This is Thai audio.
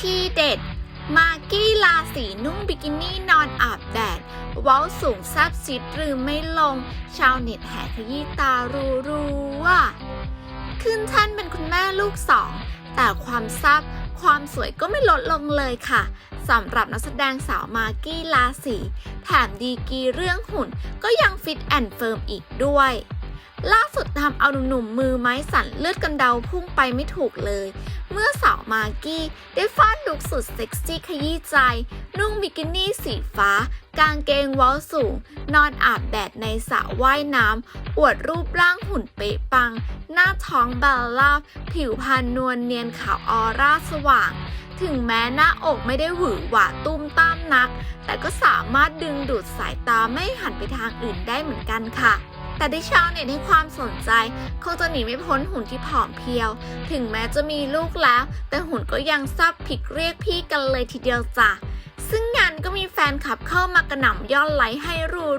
ทีเด็ด มากกี้ลาสีนุ่งบิกินี่นอนอาบแดด เว้าสูงแซบซิดรือไม่ลง ชาวเน็ตแห่ขยี้ตารูรูว่า ขึ้นท่านเป็นคุณแม่ลูกสอง แต่ความซับความสวยก็ไม่ลดลงเลยค่ะสำหรับนักแสดงสาวมากกี้ลาสีแถมดีกีเรื่องหุ่นก็ยังฟิตแอนด์เฟิร์มอีกด้วยล่าสุดทำเอาหนุ่มๆมือไม้สั่นเลือดกันเดาพุ่งไปไม่ถูกเลย เมื่อส มากกี้ ได้ฟาดลุคสุดเซ็กซี่ขยี้ใจ นุ่งบิกินี่สีฟ้า กางเกงว้าสูง นอนอาบแดดในสระว่ายน้ำ อวดรูปร่างหุ่นเป๊ะปัง หน้าท้องบาลาบ ผิวพรรณนวลเนียนขาวออร่าสว่าง ถึงแม้หน้าอกไม่ได้หวือหวาตุ้มตามนัก แต่ก็สามารถดึงดูดสายตาไม่หันไปทางอื่นได้เหมือนกันค่ะ แต่ที่ชาวเน็ตให้ความสนใจคงจะหนีไม่พ้นหุ่นที่ผอมเพรียว ถึงแม้จะมีลูกแล้ว แต่หุ่นก็ยังซับผิดเรียกพี่กันเลยทีเดียวจ้ะซึ่งงานก็มีแฟนคลับเข้ามากระหน่ำยอนไลค์ให้รัว